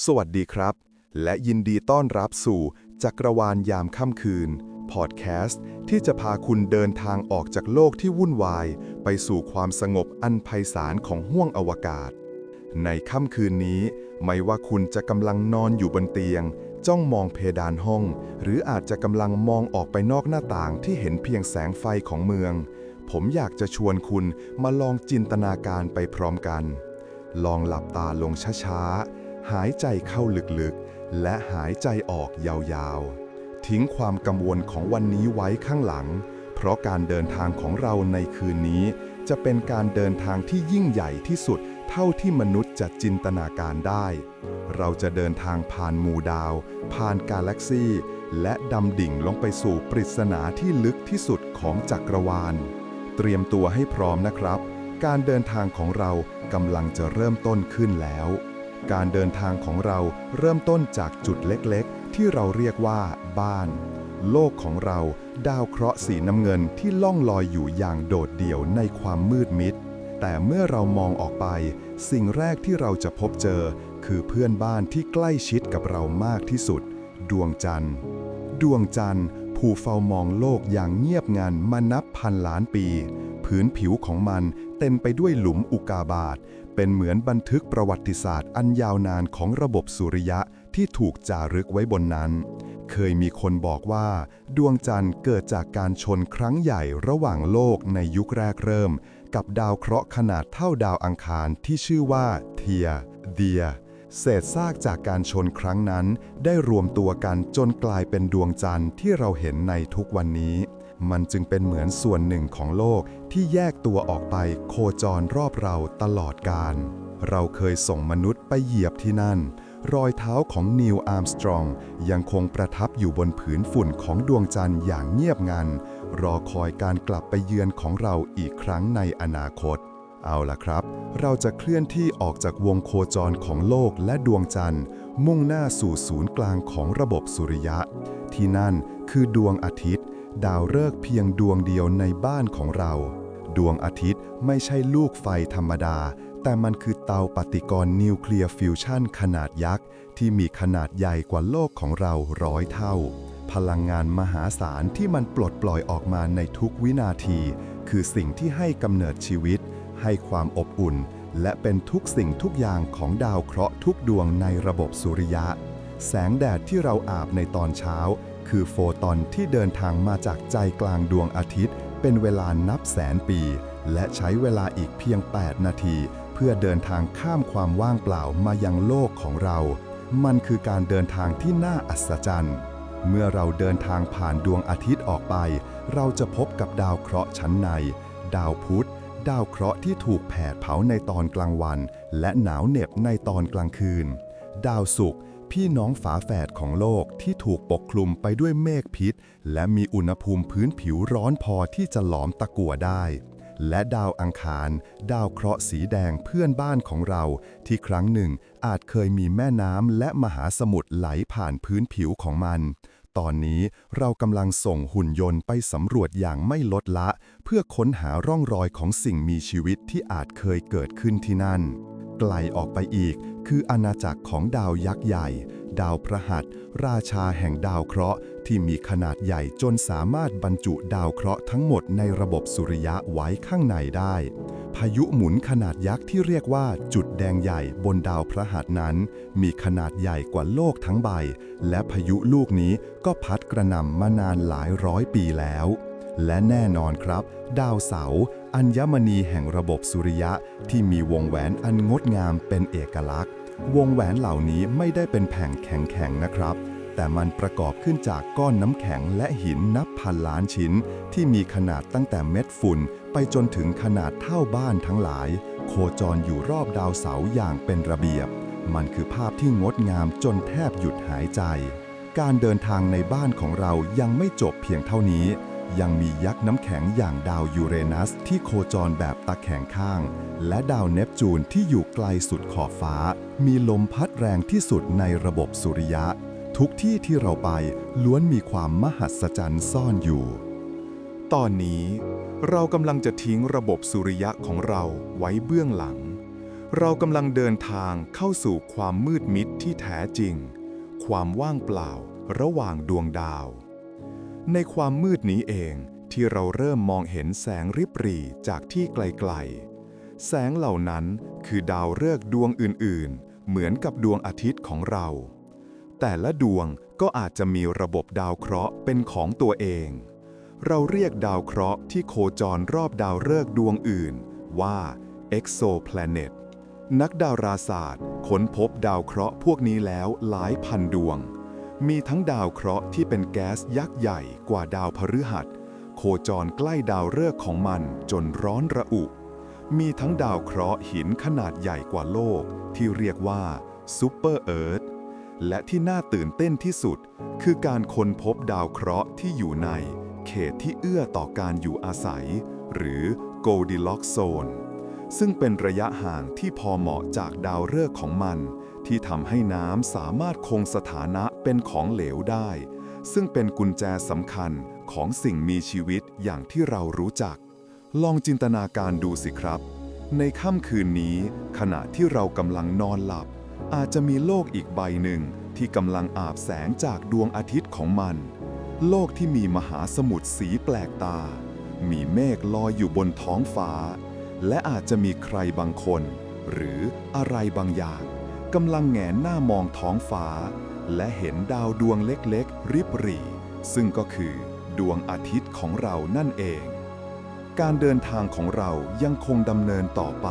สวัสดีครับ และยินดีต้อนรับสู่จักรวาลยามค่ำคืน พอดแคสต์ที่จะพาคุณเดินทางออกจากโลกที่วุ่นวาย ไปสู่ความสงบอันไพศาลของห้วงอวกาศ ในค่ำคืนนี้ ไม่ว่าคุณจะกำลังนอนอยู่บนเตียง จ้องมองเพดานห้อง หรืออาจจะกำลังมองออกไปนอกหน้าต่างที่เห็นเพียงแสงไฟของเมือง ผมอยากจะชวนคุณมาลองจินตนาการไปพร้อมกัน ลองหลับตาลงช้าๆ หายใจเข้าลึกๆ และหายใจออกยาวๆ ทิ้งความกังวลของวันนี้ไว้ข้างหลัง เพราะการเดินทางของเราในคืนนี้ จะเป็นการเดินทางที่ยิ่งใหญ่ที่สุดเท่าที่มนุษย์จะจินตนาการได้ เราจะเดินทางผ่านหมู่ดาว ผ่านกาแล็กซีและดำดิ่งลงไปสู่ปริศนาที่ลึกที่สุดของจักรวาล เตรียมตัวให้พร้อมนะครับ การเดินทางของเรากำลังจะเริ่มต้นขึ้นแล้ว การเดินทางของเราเริ่มต้นจากจุดเล็กๆ ที่เราเรียกว่า บ้าน โลกของเราดาวเคราะห์สีน้ำเงินที่ล่องลอยอยู่อย่างโดดเดี่ยวในความมืดมิด แต่เมื่อเรามองออกไป สิ่งแรกที่เราจะพบเจอ คือเพื่อนบ้านที่ใกล้ชิดกับเรามากที่สุด ดวงจันทร์ ดวงจันทร์ผู้เฝ้ามองโลกอย่างเงียบงันมานับพันล้านปี พื้นผิวของมันเต็มไปด้วยหลุมอุกาบาต เป็นเหมือนบันทึกประวัติศาสตร์อันยาวนานของระบบสุริยะที่ถูกจารึกไว้บนนั้น เคยมีคนบอกว่า ดวงจันทร์เกิดจากการชนครั้งใหญ่ระหว่างโลกในยุคแรกเริ่ม กับดาวเคราะห์ขนาดเท่าดาวอังคารที่ชื่อว่าเทีย เดีย เศษซากจากการชนครั้งนั้น ได้รวมตัวกันจนกลายเป็นดวงจันทร์ที่เราเห็นในทุกวันนี้ มันจึงเป็นเหมือนส่วนหนึ่งของโลกที่แยกตัวออกไปโคจรรอบเราตลอดกาลเราเคยส่งมนุษย์ไปเหยียบที่นั่น รอยเท้าของนิวอาร์มสตรองยังคงประทับอยู่บนผืนฝุ่นของดวงจันทร์อย่างเงียบงัน รอคอยการกลับไปเยือนของเราอีกครั้งในอนาคต เอาล่ะครับ เราจะเคลื่อนที่ออกจากวงโคจรของโลกและดวงจันทร์มุ่งหน้าสู่ศูนย์กลางของระบบสุริยะ ที่นั่นคือดวงอาทิตย์ ดาวฤกษ์เพียงดวงเดียวในบ้านของเรา ดวงอาทิตย์ไม่ใช่ลูกไฟธรรมดา แต่มันคือเตาปฏิกรณ์นิวเคลียร์ฟิวชันขนาดยักษ์ ที่มีขนาดใหญ่กว่าโลกของเราร้อยเท่า พลังงานมหาศาลที่มันปลดปล่อยออกมาในทุกวินาที คือสิ่งที่ให้กำเนิดชีวิต ให้ความอบอุ่น และเป็นทุกสิ่งทุกอย่างของดาวเคราะห์ทุกดวงในระบบสุริยะ แสงแดดที่เราอาบในตอนเช้า คือโฟตอนที่เดินทางมาจากใจกลางดวงอาทิตย์ เป็นเวลานับแสนปี และใช้เวลาอีกเพียง 8 นาที เพื่อเดินทางข้ามความว่างเปล่ามายังโลกของเรา มันคือการเดินทางที่น่าอัศจรรย์ เมื่อเราเดินทางผ่านดวงอาทิตย์ออกไป เราจะพบกับดาวเคราะห์ชั้นใน ดาวพุธดาวเคราะห์ที่ถูกแผดเผาในตอนกลางวัน และหนาวเหน็บในตอนกลางคืน ดาวศุกร์ พี่น้องฝาแฝดของโลกที่ถูกปกคลุมไปด้วยเมฆพิษ และมีอุณหภูมิพื้นผิวร้อนพอที่จะหลอมตะกั่วได้ และดาวอังคาร ดาวเคราะห์สีแดงเพื่อนบ้านของเรา ที่ครั้งหนึ่งอาจเคยมีแม่น้ำและมหาสมุทรไหลผ่านพื้นผิวของมัน ตอนนี้เรากำลังส่งหุ่นยนต์ไปสำรวจอย่างไม่ลดละ เพื่อค้นหาร่องรอยของสิ่งมีชีวิตที่อาจเคยเกิดขึ้นที่นั่น ไกลออกไปอีก คืออาณาจักรของดาวยักษ์ใหญ่ ดาวพระหัส ราชาแห่งดาวเคราะห์ที่มีขนาดใหญ่จนสามารถบรรจุดาวเคราะห์ทั้งหมดในระบบสุริยะไว้ข้างในได้ พายุหมุนขนาดยักษ์ที่เรียกว่าจุดแดงใหญ่บนดาวพระหัสนั้น มีขนาดใหญ่กว่าโลกทั้งใบ และพายุลูกนี้ก็พัดกระหน่ำมานานหลายร้อยปีแล้ว และแน่นอนครับ ดาวเสาร์อัญมณีแห่งระบบสุริยะที่มีวงแหวนอันงดงามเป็นเอกลักษณ์ วงแหวนเหล่านี้ไม่ได้เป็นแผ่นแข็งๆนะครับ แต่มันประกอบขึ้นจากก้อนน้ำแข็งและหินนับพันล้านชิ้น ที่มีขนาดตั้งแต่เม็ดฝุ่น ไปจนถึงขนาดเท่าบ้านทั้งหลาย โคจรอยู่รอบดาวเสาร์อย่างเป็นระเบียบ มันคือภาพที่งดงามจนแทบหยุดหายใจ การเดินทางในบ้านของเรายังไม่จบเพียงเท่านี้ ยังมียักษ์น้ำแข็งอย่างดาวยูเรนัสที่โคจรแบบตะแคงข้าง และดาวเนปจูนที่อยู่ไกลสุดขอบฟ้า มีลมพัดแรงที่สุดในระบบสุริยะ ทุกที่ที่เราไปล้วนมีความมหัศจรรย์ซ่อนอยู่ ตอนนี้เรากำลังจะทิ้งระบบสุริยะของเราไว้เบื้องหลัง เรากำลังเดินทางเข้าสู่ความมืดมิดที่แท้จริง ความว่างเปล่าระหว่างดวงดาว ในความมืดนี้เองที่เราเริ่มมองเห็นแสงริบหรี่จากที่ไกลๆ แสงเหล่านั้นคือดาวฤกษ์ดวงอื่นๆ เหมือนกับดวงอาทิตย์ของเรา แต่ละดวงก็อาจจะมีระบบดาวเคราะห์เป็นของตัวเอง เราเรียกดาวเคราะห์ที่โคจรรอบดาวฤกษ์ดวงอื่น ว่า exoplanet นักดาราศาสตร์ค้นพบดาวเคราะห์พวกนี้แล้วหลายพันดวง มีทั้งดาวเคราะห์ที่เป็นแก๊สยักษ์ใหญ่กว่าดาวพฤหัส โคจรใกล้ดาวฤกษ์ของมันจนร้อนระอุ มีทั้งดาวเคราะห์หินขนาดใหญ่กว่าโลก ที่เรียกว่าซูเปอร์เอิร์ธและที่น่าตื่นเต้นที่สุด คือการค้นพบดาวเคราะห์ที่อยู่ใน เขตที่เอื้อต่อการอยู่อาศัย หรือ Goldilocks Zone ซึ่งเป็นระยะห่างที่พอเหมาะจากดาวฤกษ์ของมัน ที่ทำให้น้ำสามารถคงสถานะเป็นของเหลวได้ ซึ่งเป็นกุญแจสำคัญของสิ่งมีชีวิตอย่างที่เรารู้จัก ลองจินตนาการดูสิครับ ในค่ำคืนนี้ ขณะที่เรากำลังนอนหลับ อาจจะมีโลกอีกใบหนึ่งที่กำลังอาบแสงจากดวงอาทิตย์ของมัน โลกที่มีมหาสมุทรสีแปลกตา มีเมฆลอยอยู่บนท้องฟ้า และอาจจะมีใครบางคน หรืออะไรบางอย่างกำลังแหงนหน้ามองท้องฟ้า และเห็นดาวดวงเล็กๆ ริบหรี่ ซึ่งก็คือดวงอาทิตย์ของเรานั่นเอง การเดินทางของเรายังคงดำเนินต่อไป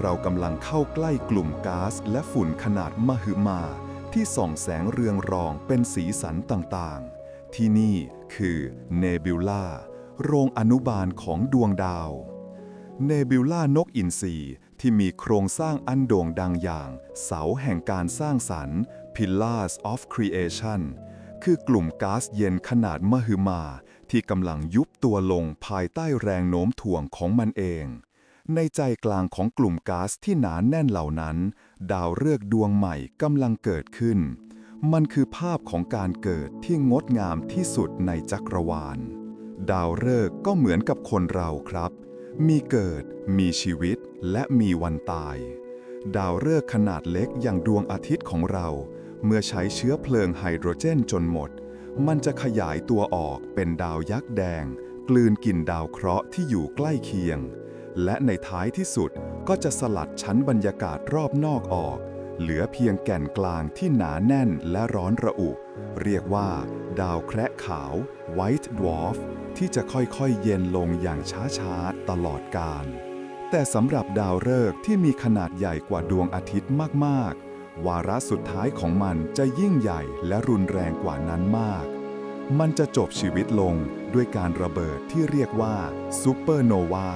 เรากำลังเข้าใกล้กลุ่มก๊าซและฝุ่นขนาดมหึมาที่ส่องแสงเรืองรองเป็นสีสันต่างๆ ที่นี่คือเนบิวลาโรงอนุบาลของดวงดาว เนบิวล่านกอินทรีที่มีโครงสร้างอันโด่งดังอย่าง เสาแห่งการสร้างสรรค์ Pillars of Creation คือกลุ่มก๊าซเย็นขนาดมหึมา ที่กำลังยุบตัวลงภายใต้แรงโน้มถ่วงของมันเอง ในใจกลางของกลุ่มก๊าซที่หนานแน่นเหล่านั้น ดาวฤกษ์ดวงใหม่กำลังเกิดขึ้น มันคือภาพของการเกิดที่งดงามที่สุดในจักรวาล ดาวฤกษ์ก็เหมือนกับคนเราครับ มีเกิด มีชีวิต และมีวันตาย ดาวฤกษ์ขนาดเล็กอย่างดวงอาทิตย์ของเรา เมื่อใช้เชื้อเพลิงไฮโดรเจนจนหมด มันจะขยายตัวออกเป็นดาวยักษ์แดง กลืนกินดาวเคราะห์ที่อยู่ใกล้เคียง และในท้ายที่สุดก็จะสลัดชั้นบรรยากาศรอบนอกออก เหลือเพียงแก่นกลางที่หนาแน่นและร้อนระอุ เรียกว่า ดาวแคระขาว White Dwarf ที่จะค่อยๆเย็นลงอย่างช้าๆ ตลอดกาลแต่สำหรับดาวฤกษ์ที่มีขนาดใหญ่กว่าดวงอาทิตย์มากๆ วาระสุดท้ายของมันจะยิ่งใหญ่และรุนแรงกว่านั้นมาก มันจะจบชีวิตลงด้วยการระเบิดที่เรียกว่าซูเปอร์โนวา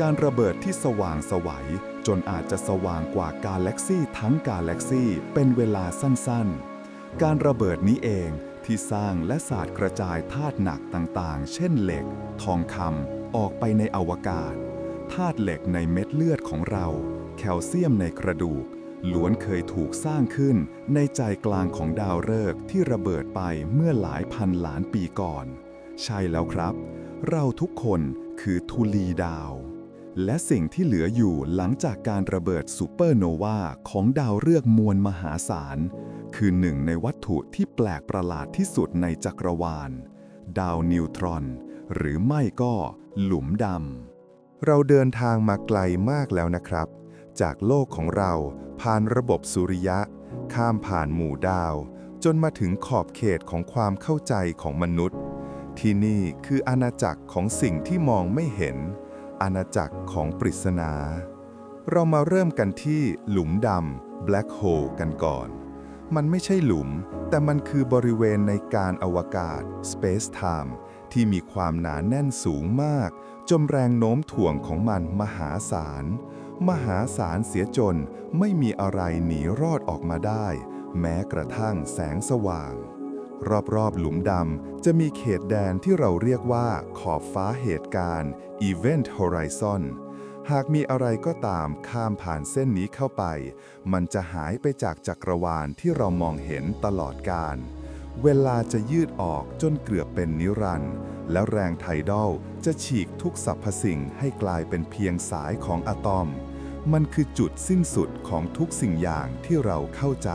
การระเบิดที่สว่างสวัย จนอาจจะสว่างกว่ากาแล็กซี่ทั้งกาแล็กซี่เป็นเวลาสั้นๆ การระเบิดนี้เองที่สร้างและสาดกระจายธาตุหนักต่างๆ เช่นเหล็ก ทองคำออกไปในอวกาศธาตุเหล็กในเม็ดเลือดของเรา แคลเซียมในกระดูกล้วนเคยถูกสร้างขึ้นในใจกลางของดาวฤกษ์ที่ระเบิดไปเมื่อหลายพันล้านปีก่อน ใช่แล้วครับ เราทุกคนคือทุลีดาว และสิ่งที่เหลืออยู่หลังจากการระเบิดซูเปอร์โนวาของดาวฤกษ์มวลมหาศาล คือหนึ่งในวัตถุที่แปลกประหลาดที่สุดในจักรวาล ดาวนิวตรอน หรือไม่ก็หลุมดำ เราเดินทางมาไกลมากแล้วนะครับ จากโลกของเราผ่านระบบสุริยะ ข้ามผ่านหมู่ดาว จนมาถึงขอบเขตของความเข้าใจของมนุษย์ ที่นี่คืออาณาจักรของสิ่งที่มองไม่เห็น อาณาจักรของปริศนา เรามาเริ่มกันที่หลุมดำ Black Hole กันก่อน มันไม่ใช่หลุม แต่มันคือบริเวณในการอวกาศ Space Time ที่มีความหนาแน่นสูงมากจนแรงโน้มถ่วงของมันมหาศาล มหาศาลเสียจนไม่มีอะไรหนีรอดออกมาได้ แม้กระทั่งแสงสว่าง รอบๆ หลุมดำจะมีเขตแดนที่เราเรียกว่าขอบฟ้าเหตุการณ์ Event Horizon หากมีอะไรก็ตามข้ามผ่านเส้นนี้เข้าไป มันจะหายไปจากจักรวาลที่เรามองเห็นตลอดกาลเวลาจะยืดออกจนเกือบเป็นนิรันด์และแรงไทดอลจะฉีกทุกสรรพสิ่งให้กลายเป็นเพียงสายของอะตอม มันคือจุดสิ้นสุดของทุกสิ่งอย่างที่เราเข้าใจ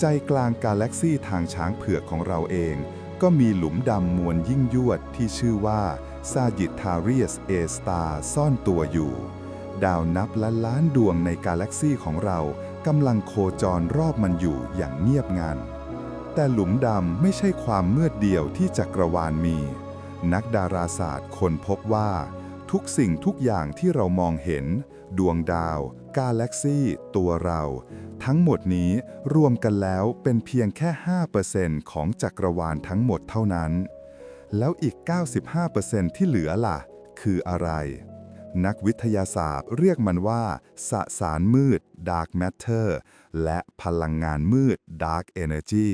ใจกลางกาแล็กซีทางช้างเผือกของเราเอง ก็มีหลุมดำมวลยิ่งยวดที่ชื่อว่า Sagittarius A Star ซ่อนตัวอยู่ ดาวนับล้านล้านดวงในกาแล็กซีของเรากำลังโคจรรอบมันอยู่อย่างเงียบงัน แต่หลุมดำไม่ใช่ความมืดเดียวที่จักรวาลมี นักดาราศาสตร์ค้นพบว่า ทุกสิ่งทุกอย่างที่เรามองเห็น ดวงดาว กาแล็กซี่ตัวเรา ทั้งหมดนี้รวมกันแล้วเป็นเพียงแค่ 5%ของจักรวาลทั้งหมดเท่านั้น แล้วอีก 95%ที่เหลือล่ะ คืออะไร นักวิทยาศาสตร์เรียกมันว่า สสารมืด Dark Matter และพลังงานมืด Dark Energy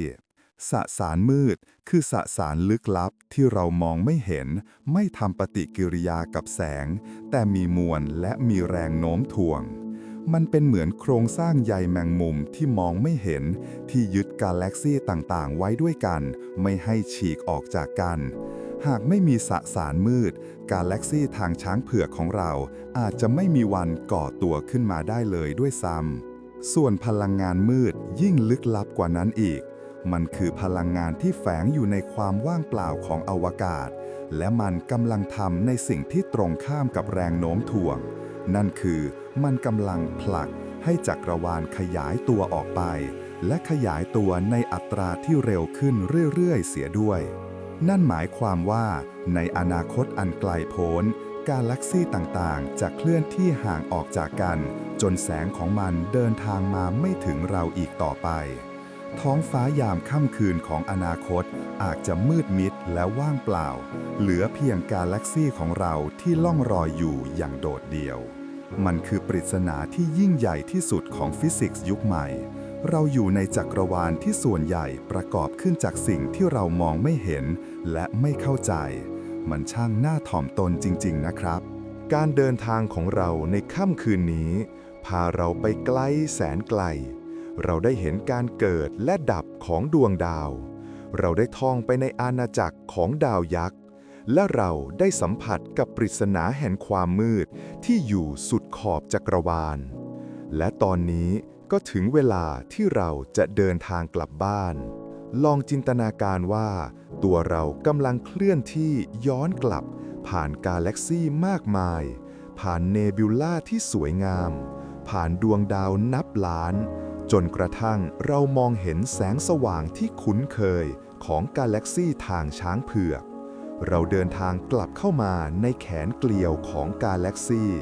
สสารมืดคือสสารลึกลับที่เรามองไม่เห็น ไม่ทำปฏิกิริยากับแสง แต่มีมวลและมีแรงโน้มถ่วง มันเป็นเหมือนโครงสร้างใยแมงมุมที่มองไม่เห็น ที่ยึดกาแล็กซี่ต่างๆ ไว้ด้วยกัน ไม่ให้ฉีกออกจากกัน หากไม่มีสสารมืด กาแล็กซี่ทางช้างเผือกของเรา อาจจะไม่มีวันก่อตัวขึ้นมาได้เลยด้วยซ้ำส่วนพลังงานมืดยิ่งลึกลับกว่านั้นอีก มันคือพลังงานที่แฝงอยู่ในความว่างเปล่าของอวกาศ และมันกำลังทำในสิ่งที่ตรงข้ามกับแรงโน้มถ่วง นั่นคือมันกำลังผลักให้จักรวาลขยายตัวออกไป และขยายตัวในอัตราที่เร็วขึ้นเรื่อยๆ เสียด้วย นั่นหมายความว่าในอนาคตอันไกลโพ้นกาแล็กซี่ต่างๆ จะเคลื่อนที่ห่างออกจากกัน จนแสงของมันเดินทางมาไม่ถึงเราอีกต่อไป ท้องฟ้ายามค่ำคืนของอนาคตอาจจะมืดมิดและว่างเปล่า เหลือเพียงกาแล็กซี่ของเราที่ล่องรอยอยู่อย่างโดดเดี่ยว มันคือปริศนาที่ยิ่งใหญ่ที่สุดของฟิสิกส์ยุคใหม่ เราอยู่ในจักรวาลที่ส่วนใหญ่ประกอบขึ้นจากสิ่งที่เรามองไม่เห็นและไม่เข้าใจ มันช่างน่าถ่อมตนจริง ๆ นะครับ การเดินทางของเราในค่ำคืนนี้ พาเราไปไกลแสนไกล เราได้เห็นการเกิดและดับของดวงดาว เราได้ท่องไปในอาณาจักรของดาวยักษ์ และเราได้สัมผัสกับปริศนาแห่งความมืดที่อยู่สุดขอบจักรวาล และตอนนี้ก็ถึงเวลาที่เราจะเดินทางกลับบ้าน ลองจินตนาการว่า ตัวเรากำลังเคลื่อนที่ย้อนกลับ ผ่านกาแล็กซี่มากมาย ผ่านเนบิวลาที่สวยงาม ผ่านดวงดาวนับล้าน จนกระทั่งเรามองเห็นแสงสว่างที่คุ้นเคยของกาแล็กซี่ทางช้างเผือก เราเดินทางกลับเข้ามาในแขนเกลียวของกาแล็กซี่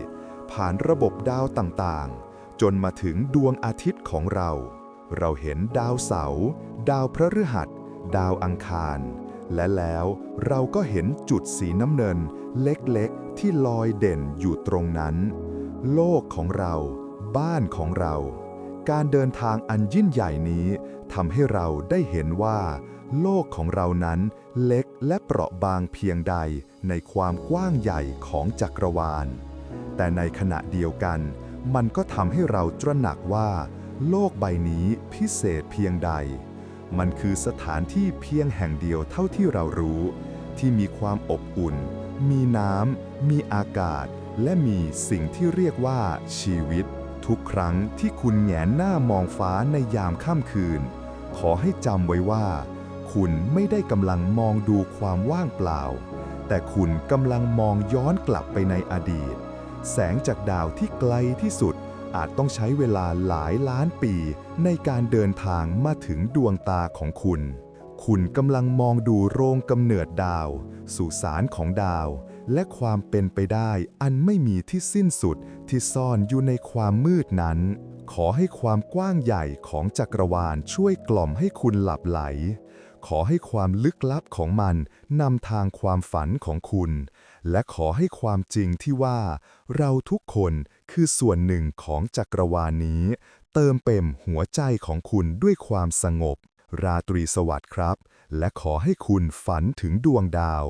ผ่านระบบดาวต่างๆ จนมาถึงดวงอาทิตย์ของเรา เราเห็นดาวเสาร์ดาวพระฤหัส ดาวอังคาร และแล้วเราก็เห็นจุดสีน้ำเนินเล็กๆ ที่ลอยเด่นอยู่ตรงนั้น โลกของเรา บ้านของเรา การเดินทางอันยิ่งใหญ่นี้ทำให้เราได้เห็นว่า โลกของเรานั้นเล็กและเปราะบางเพียงใดในความกว้างใหญ่ของจักรวาล แต่ในขณะเดียวกัน มันก็ทำให้เราตระหนักว่า โลกใบนี้พิเศษเพียงใด มันคือสถานที่เพียงแห่งเดียวเท่าที่เรารู้ ที่มีความอบอุ่น มีน้ำมีอากาศ และมีสิ่งที่เรียกว่าชีวิต ทุกครั้งที่คุณแหงนหน้ามองฟ้าในยามค่ำคืน ขอให้จำไว้ว่า คุณไม่ได้กำลังมองดูความว่างเปล่า แต่คุณกำลังมองย้อนกลับไปในอดีต แสงจากดาวที่ไกลที่สุดอาจต้องใช้เวลาหลายล้านปี ในการเดินทางมาถึงดวงตาของคุณ คุณกำลังมองดูโรงกำเนิดดาว สุสานของดาว และความเป็นไปได้อันไม่มีที่สิ้นสุดที่ซ่อนอยู่ในความมืดนั้น ขอให้ความกว้างใหญ่ของจักรวาลช่วยกล่อมให้คุณหลับไหล ขอให้ความลึกลับของมันนำทางความฝันของคุณ และขอให้ความจริงที่ว่า เราทุกคนคือส่วนหนึ่งของจักรวาลนี้ เติมเต็มหัวใจของคุณด้วยความสงบ ราตรีสวัสดิ์ครับ และขอให้คุณฝันถึงดวงดาว